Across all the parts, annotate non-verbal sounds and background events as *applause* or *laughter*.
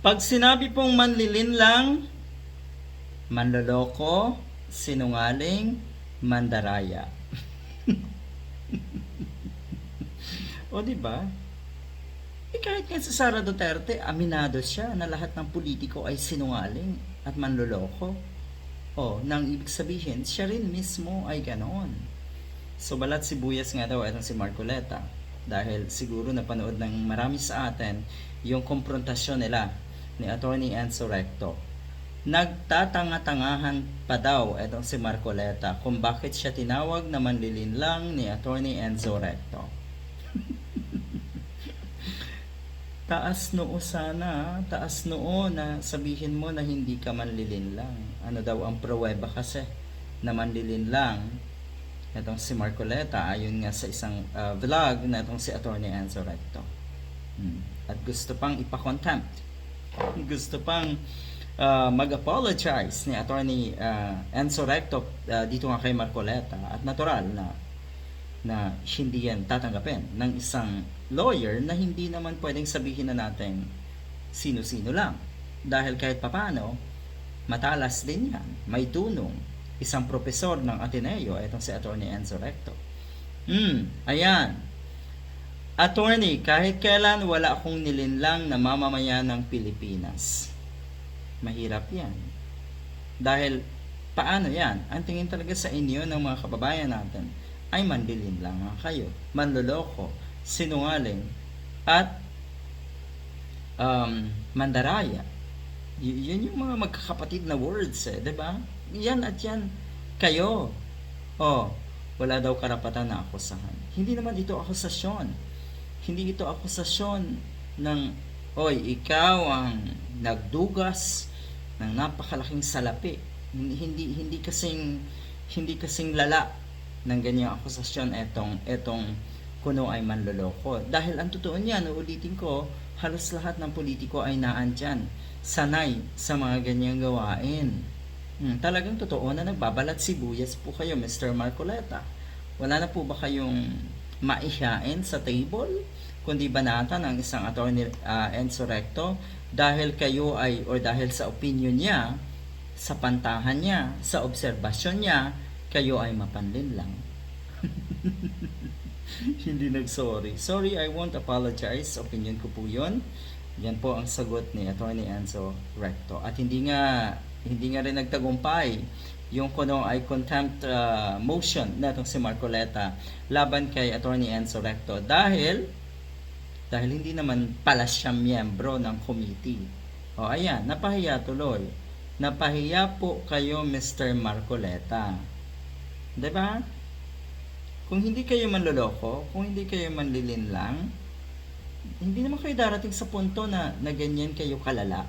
Pag sinabi pong manlilin lang, manloloko, sinungaling, mandaraya. *laughs* o di ba? Eh kahit nga si Sara Duterte, aminado siya na lahat ng politiko ay sinungaling at manloloko. O, nang ibig sabihin, siya rin mismo ay ganon. So balat sibuyas nga daw itong si Marcoleta dahil siguro napanood ng marami sa atin yung komprontasyon nila ni Attorney Enzo Recto. Nagtatanga-tangahan pa daw itong si Marcoleta kung bakit siya tinawag na manlilin lang ni Attorney Enzo Recto. *laughs* taas noo sana, taas noo na sabihin mo na hindi ka manlilin lang. Ano daw ang pruweba kasi na manlilin lang itong si Marcoleta ayon nga sa isang uh, vlog na itong si Attorney Enzo Recto. Hmm. At gusto pang ipa-contempt. Gusto pang uh, mag-apologize ni Attorney uh, Enzo Recto uh, dito nga kay Marcoleta at natural na na hindi yan tatanggapin ng isang lawyer na hindi naman pwedeng sabihin na natin sino-sino lang. Dahil kahit papano, matalas din yan. May tunong. Isang profesor ng Ateneo, itong si Attorney Enzo Recto. Hmm, ayan. Attorney, kahit kailan wala akong nilinlang na mamamayan ng Pilipinas. Mahirap yan. Dahil, paano yan? Ang tingin talaga sa inyo ng mga kababayan natin ay mandilin lang kayo, manloloko, sinungaling, at um, mandaraya. Y- yun yung mga magkakapatid na words eh, 'di ba? Yan at yan kayo. Oh, wala daw karapatan na akusahan. Hindi naman ito akusasyon. Hindi ito akusasyon ng oy, ikaw ang nagdugas ng napakalaking salapi. Hindi hindi, kasing hindi kasing lala ng ganyang akusasyon etong etong kuno ay manloloko. Dahil ang totoo niyan, uulitin ko, halos lahat ng politiko ay naandyan, sanay sa mga ganyang gawain. Hmm, talagang totoo na nagbabalat sibuyas po kayo, Mr. Marcoleta. Wala na po ba kayong maihain sa table? Kundi banatan ang isang attorney uh, Enzo Recto dahil kayo ay, or dahil sa opinion niya, sa pantahan niya, sa obserbasyon niya, kayo ay mapanlin lang. *laughs* Hindi nag-sorry. Sorry, I won't apologize. Opinion ko po yun. Yan po ang sagot ni Attorney Enzo Recto. At hindi nga hindi nga rin nagtagumpay yung kuno ay contempt uh, motion na itong si Marcoleta laban kay Attorney Enzo Recto dahil dahil hindi naman pala siya miyembro ng committee. O ayan, napahiya tuloy. Napahiya po kayo Mr. Marcoleta. 'Di ba? Kung hindi kayo manloloko, kung hindi kayo manlilin lang, hindi naman kayo darating sa punto na, na ganyan kayo kalala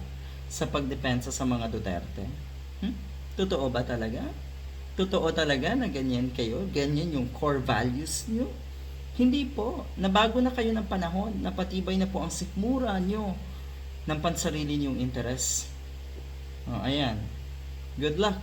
sa pagdepensa sa mga Duterte. Hmm? Totoo ba talaga? Totoo talaga na ganyan kayo? Ganyan yung core values nyo? Hindi po. Nabago na kayo ng panahon. Napatibay na po ang sikmura nyo ng pansarili nyong interes. Oh, ayan. Good luck.